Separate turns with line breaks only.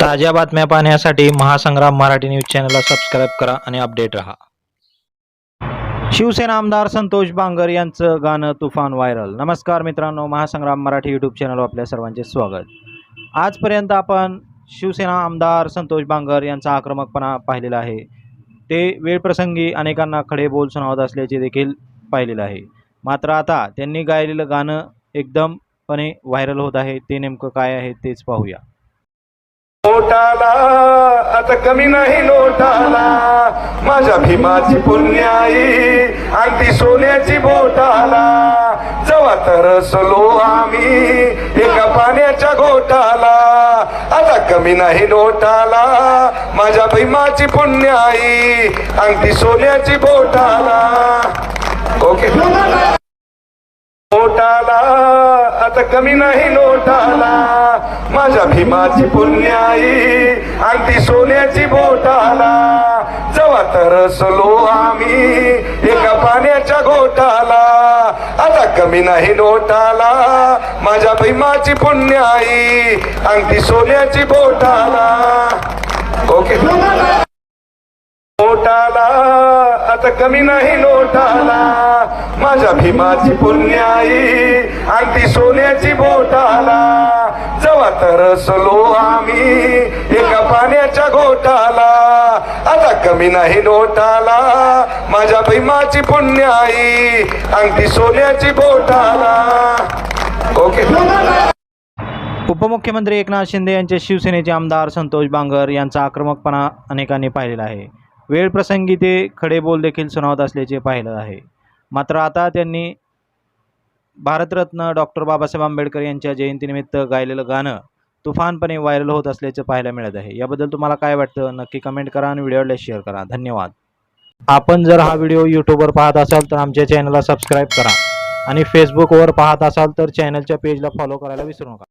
ताज्या बातम्या पाहण्यासाठी महासंग्राम मराठी न्यूज चॅनलला सबस्क्राईब करा आणि अपडेट रहा. शिवसेना आमदार संतोष बांगर यांचं गाणं तुफान व्हायरल. नमस्कार मित्रांनो महासंग्राम मराठी यूट्यूब चॅनलवर आपल्या सर्वांचे स्वागत. आजपर्यंत आपण शिवसेना आमदार संतोष बांगर यांचा आक्रमकपणा पाहिलेला आहे. ते वेळप्रसंगी अनेकांना खडे बोल सुनावत असल्याचे देखील पाहिलेलं आहे. मात्र आता त्यांनी गायलेलं गाणं एकदमपणे व्हायरल होत आहे. ते नेमकं काय आहे तेच पाहूया.
नोटाला आता कमी नाही लोटाला. माझ्या भीमाची पुण्याई अगदी सोन्याची बोटाला. जवा तरसलो आम्ही एका पाण्याच्या घोटाला आता कमी नाही लोटाला. माझ्या भीमाची पुण्याई अगदी सोन्याची बोटाला. ओके. नोटाला आता कमी नाही लोटाला. माझ्या भीमाची पुण्याई अगदी सोन्याची बोटाला. जवा तरसलो आम्ही एका पाण्याच्या घोटाला आता कमी नाही नोटाला माझ्या भीमाची पुण्याई अगदी सोन्याची बोटाला. ओके. नोटाला आता कमी नाही नोटाला. माझ्या भीमाची पुण्याई अगदी सोन्याची बोटाला. तरसलो आम्ही एका पाण्याच्या घोटाला. आता कमी नाही नोटाला. माझ्या भीमाची पुण्याई अगदी सोन्याची बोटाला. ओके.
उपमुख्यमंत्री एकनाथ शिंदे यांचे शिवसेनेचे आमदार संतोष बांगर यांचा आक्रमकपणा अनेकांनी पाहिलेला आहे. वेळ प्रसंगी ते खडे बोल देखील सुनावत असल्याचे पाहिलं आहे. मात्र आता त्यांनी भारतरत्न डॉक्टर बाबासाहेब आंबेडकर यांच्या जयंतीनिमित्त गायलेलं गाणं तुफानपणे व्हायरल होत असल्याचं पाहायला मिळत आहे. याबद्दल तुम्हाला काय वाटतं? नक्की कमेंट करा आणि व्हिडिओला शेअर करा. धन्यवाद. आपण जर हा व्हिडिओ यूट्यूबवर पाहत असाल तर आमच्या चॅनलला सबस्क्राईब करा. आणि फेसबुकवर पाहत असाल तर चॅनलच्या पेजला फॉलो करायला विसरू नका.